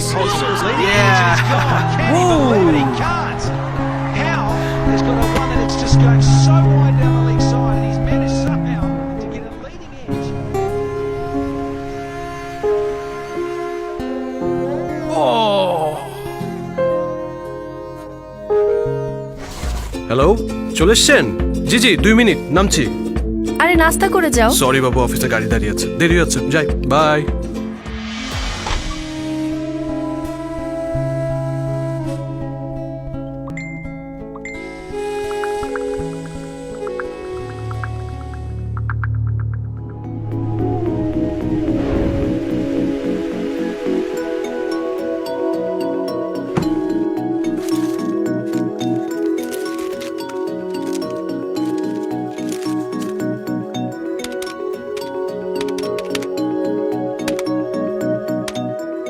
Yeah. But he can't. How has got a one and it's just going so wide down the leg side, and he's managed somehow to get a leading edge. Hello চলে এসছেন জি জি দুই minute নামছি আরে নাস্তা করে যাও sorry বাবু অফিসে গাড়ি দাঁড়িয়ে আছে দেরি হচ্ছে যাই বাই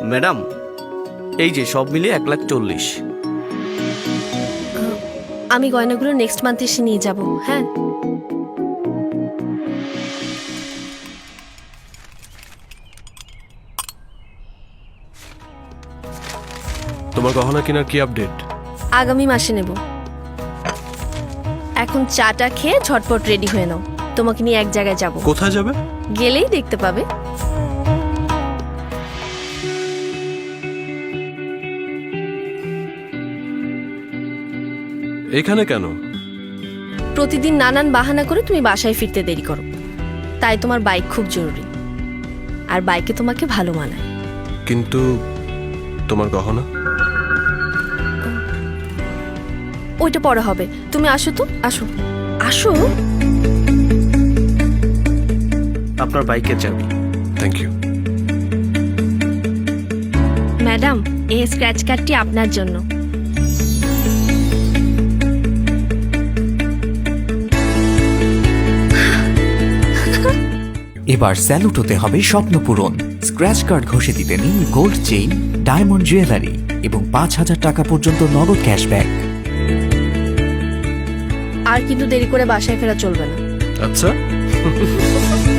ম্যাডাম এই যে সব মিলিয়ে এক লাখ চল্লিশ। আমি গয়নাগুলো নেক্সট মান্থ এসে নিয়ে যাব হ্যাঁ? তোমার গহনা কেনার কি আপডেট আগামী মাসে নেব। এখন চাটা খেয়ে ঝটপট রেডি হয়ে নাও। তোমাকে নিয়ে এক জায়গায় যাব। কোথায় যাবে? গেলেই দেখতে পাবে। এখানে কেন? প্রতিদিন নানান বাহানা করে তুমি বাসায় ফিরতে দেরি করো। তাই তোমার বাইক খুব জরুরি। আর বাইকে তোমাকে ভালো মানায়। কিন্তু তোমার গহনা? ওইটা পরে হবে। তুমি আসো তো আসো। আসো? আপনার বাইকের চাবি। থ্যাংক ইউ ম্যাডাম এই স্ক্র্যাচ কার্ডটি আপনার জন্য। এবার স্যালুট হতে হবে স্বপ্ন পূরণ। স্ক্র্যাচ কার্ড ঘষে দিতে নিন গোল্ড চেইন ডায়মন্ড জুয়েলারি এবং পাঁচ হাজার টাকা পর্যন্ত নগদ ক্যাশব্যাক। আর কিন্তু দেরি করে বাসায় ফেরা চলবে না। আচ্ছা।